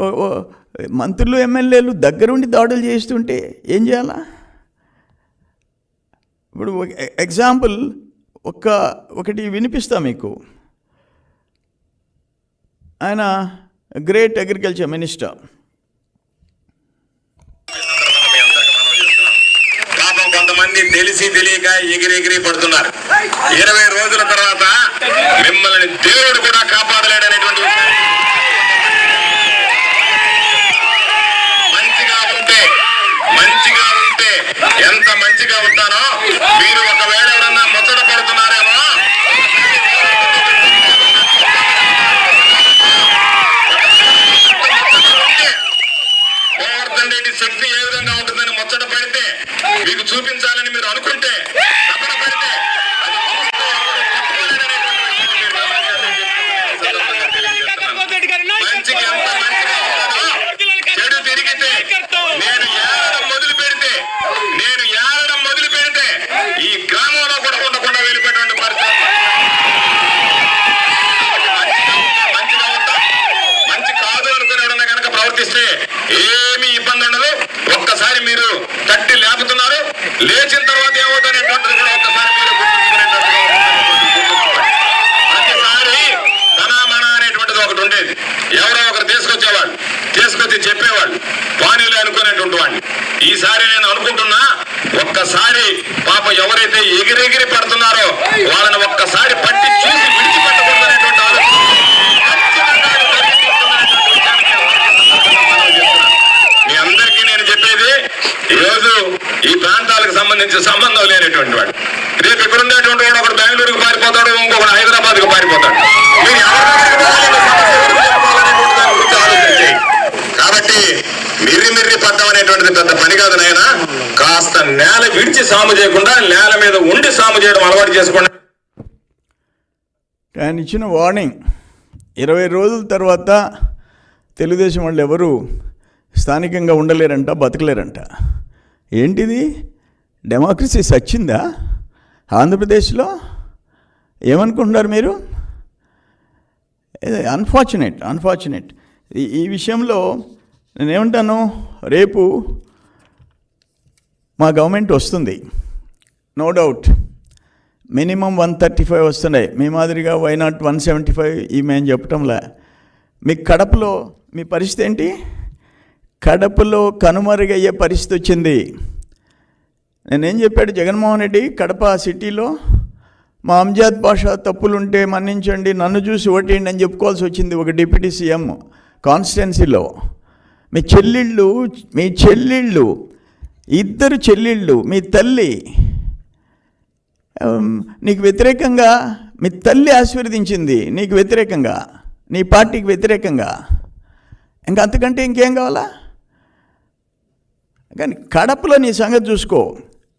ఓ- ఓ మంత్రులు ఎమ్మెల్యేలు దగ్గరుండి దాడులు చేస్తుంటే ఏం చేయాలా? ఇప్పుడు ఎగ్జాంపుల్ ఒక ఒకటి వినిపిస్తా మీకు. ఆయన గ్రేట్ అగ్రికల్చర్ మినిస్టర్. కొంతమంది తెలిసి తెలియక ఎగిరి ఎగిరి పడుతున్నారు. ఇరవై రోజుల తర్వాత మిమ్మల్ని దేవుడు ఎంత మంచిగా ఉంటానో. మీరు ఒకవేళ ఎవరన్నా ముచ్చట పడుతున్నారేమో. గోవర్ధన్ రెడ్డి శక్తి ఏ విధంగా ఉంటుందని ముచ్చట పడితే మీకు చూపించాలని మీరు అనుకుంటే ప్రవర్తిస్తే ఏమీ ఇబ్బంది ఉండదు. ఒక్కసారి మీరు తట్టి లేపుతున్నారు. లేచిన తర్వాత ఏమవుతుందనేటువంటిది కూడా ఒక్కసారి మీరు ప్రతిసారి తన మన అనేటువంటిది ఒకటి ఉండేది. ఎవరో ఒకరు తీసుకొచ్చేవాళ్ళు తీసుకొచ్చి చెప్పేవాళ్ళు పానీలు అనుకునేటువంటి వాడిని ఈసారి నేను అనుకుంటున్నా ఒక్కసారి పాప ఎవరైతే ఎగిరెగిరి పడుతున్నారో వాళ్ళని ఒక్కసారి పట్టించి ఉండేటువంటి వాడు. రేపు ఇక్కడ ఉండేటువంటి వాడు ఒకడు బెంగళూరుకు పారిపోతాడు ఇంకొకడు హైదరాబాద్కు పారిపోతాడు. మీరు కాబట్టి మిర్రి మిర్రి పడ్డం అనేటువంటిది పెద్ద పని కాదు నాయన. కాస్త నేల విడిచి సాము చేయకుండా నేల మీద ఉండి సాము చేయడం అలవాటు చేసుకోండి. ఆయన ఇచ్చిన వార్నింగ్ ఇరవై రోజుల తర్వాత తెలుగుదేశం వాళ్ళు ఎవరు స్థానికంగా ఉండలేరంట బతకలేరంట. ఏంటిది? డెమోక్రసీ సచ్చిందా? ఆంధ్రప్రదేశ్లో? ఏమనుకుంటున్నారు మీరు? అన్ఫార్చునేట్ అన్ఫార్చునేట్ ఈ విషయంలో నేనేమంటాను? రేపు మా గవర్నమెంట్ వస్తుంది. No doubt. Minimum one thirty five వస్తున్నాయి. మీ మాదిరిగా why not one seventy five ఈ మేము చెప్పటంలా. మీ కడపలో మీ పరిస్థితి ఏంటి? కడపలో కనుమరుగయ్యే పరిస్థితి వచ్చింది. నేనేం చెప్పాడు? జగన్మోహన్ రెడ్డి కడప సిటీలో మా అంజాద్ భాష తప్పులుంటే మన్నించండి నన్ను చూసి ఓటేయండి అని చెప్పుకోవాల్సి వచ్చింది ఒక డిప్యూటీ సీఎం కాన్స్టిట్యున్సీలో. మీ చెల్లిళ్ళు మీ చెల్లిళ్ళు ఇద్దరు చెల్లిళ్ళు మీ తల్లి నీకు వ్యతిరేకంగా మీ తల్లి ఆశీర్వదించింది నీకు వ్యతిరేకంగా నీ పార్టీకి వ్యతిరేకంగా. ఇంకా అంతకంటే ఇంకేం కావాలా? కానీ కడపలో నీ సంగతి చూసుకో.